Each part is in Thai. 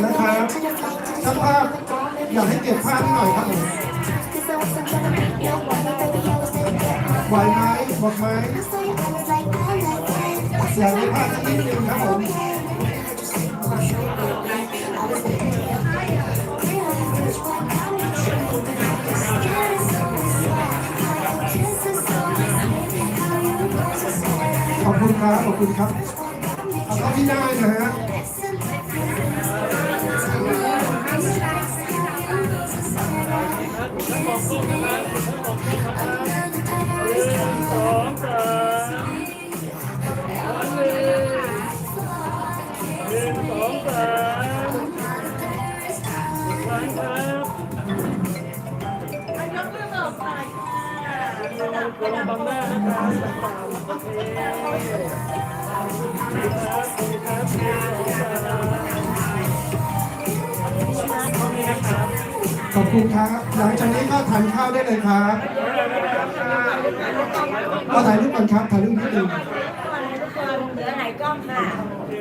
นะครับช่างภาพอยากให้เก็บภาพนิดหน่อยครับผมไหวไหมบอกไหมอยากได้ภาพสักนิดนึงครับผมขอบคุณครับ ขอบคุณครับเอาเท่าที่ได้นะฮะสองสามหนึ่งหนึ่งสองสาน้านะ ครั ขอบคุณครับ หลังจากนี้ก็ทานข้าวได้เลยครับก็ถ่ายรูปก่อนครับถ่ายรูปนิดนึงเหลือไหนกล้องค่ะโอเค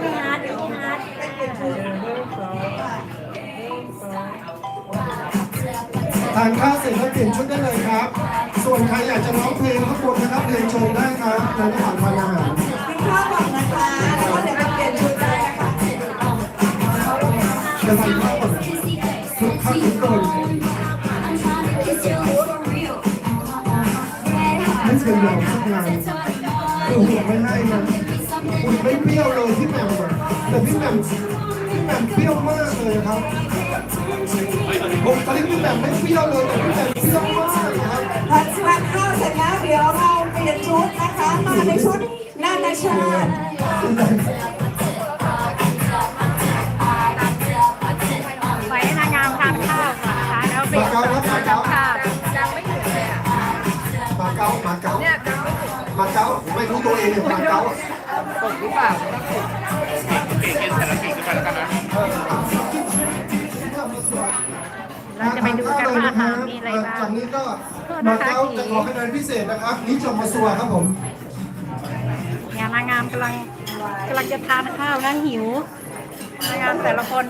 พี่ฮาร์ดพี่ฮาร์ดหนึ่งสองหนึ่งสองทานข้าวเสร็จแล้วเปลี่ยนชุดได้เลยครับ ส่วนใครอยากจะร้องเพลงข้างบนนะครับเรียนเชิญได้ครับ ไม่เคยยอมทุกงานคือหัวไม่ให้นะคุณไม่เปรี้ยวเลยพี่แหม่มอะแต่พี่แหม่มพี่แหม่มเปรี้ยวมากเลยครับผมตอนนี้พี่แหม่มไม่เปรี้ยวเลยแต่พี่แหม่มเปรี้ยวมากนะครับพอทานข้าวเสร็จแล้วเดี๋ยวเราเปลี่ยนชุดนะคะ มาในชุดนานาชาติ มาเก๊าไม่รู้ตัวเองเนี่ยมาเก๊าเราจะไปดูกันว่าอาหารมีอะไรบ้าจากงนี้ก็มาเก๊าจะขอคะแนนพิเศษนะครับนี่จอมาซัวครับผมเนี่ยนางงามกำลังกำลังจะทานข้าวนะหิวนางงามแต่ละคน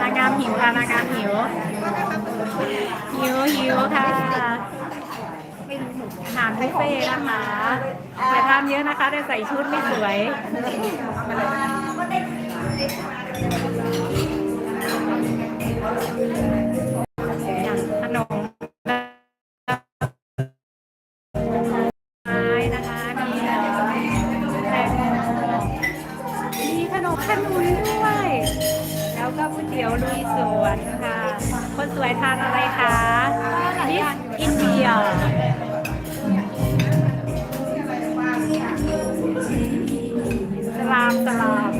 นางงามหิวค่ะนางงามหิวหิวหิว ค่ะอาหารบุฟเฟ่ต์นะคะแต่ทานเยอะนะคะแต่ใส่ชุดไม่สวยขนมไม้นะคะมีแตงโมมีขนมขนุนด้วย แล้วก็ก๋วยเตี๋ยวลุยสวนค่ะ คนสวยทานอะไรคะามสลาม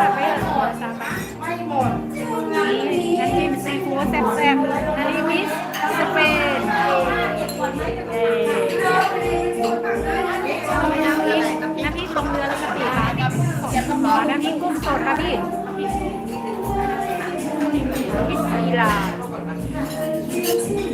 ตัดไปเหรอสามบาทนี่น้ำจิ้มซีฟู้ดแซ่บๆอันนี้มิสสเปนเอ่น้ำพริกน้ำพริกลงเรือแล้วก็ปีค่ะอ๋อน้ำพริกกุ้งสดค่ะพี่พ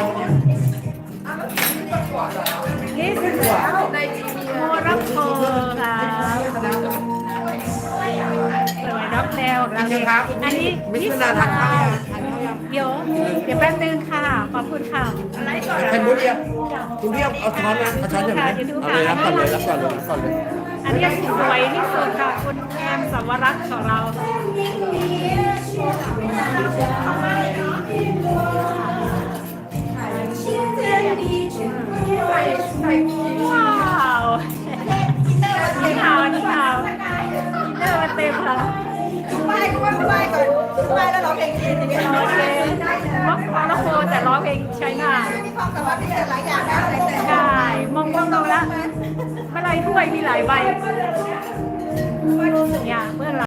สวยน็อกแนวของเราเลยอันนี้มิสนาทานข้าวเดี๋ยวเดี๋ยวแป๊บนึงค่ะ ขอบคุณค่ะอะไรก่อนแคนบุรีอะคุณพี่เอาเอาช้อนนะเอาช้อนอย่างนี้เอาเลยรับก่อนเลยรับก่อนเลยรับก่อนเลยอันนี้สวยที่สุดค่ะคุณแอมสวรักษ์ของเรา ไห้แล้วร้องเพลงจีนอย่างเงี้ยร้องเคม็อกฟาลโคแต่ร้องเพลงใช้หน้ามีความสามารถพิเศษหลายอย่างนะอะไรแต่ใช่มองมองดูแล้วเมื่อไรถ้วยมีหลายใบเนี่ยเมื่อไร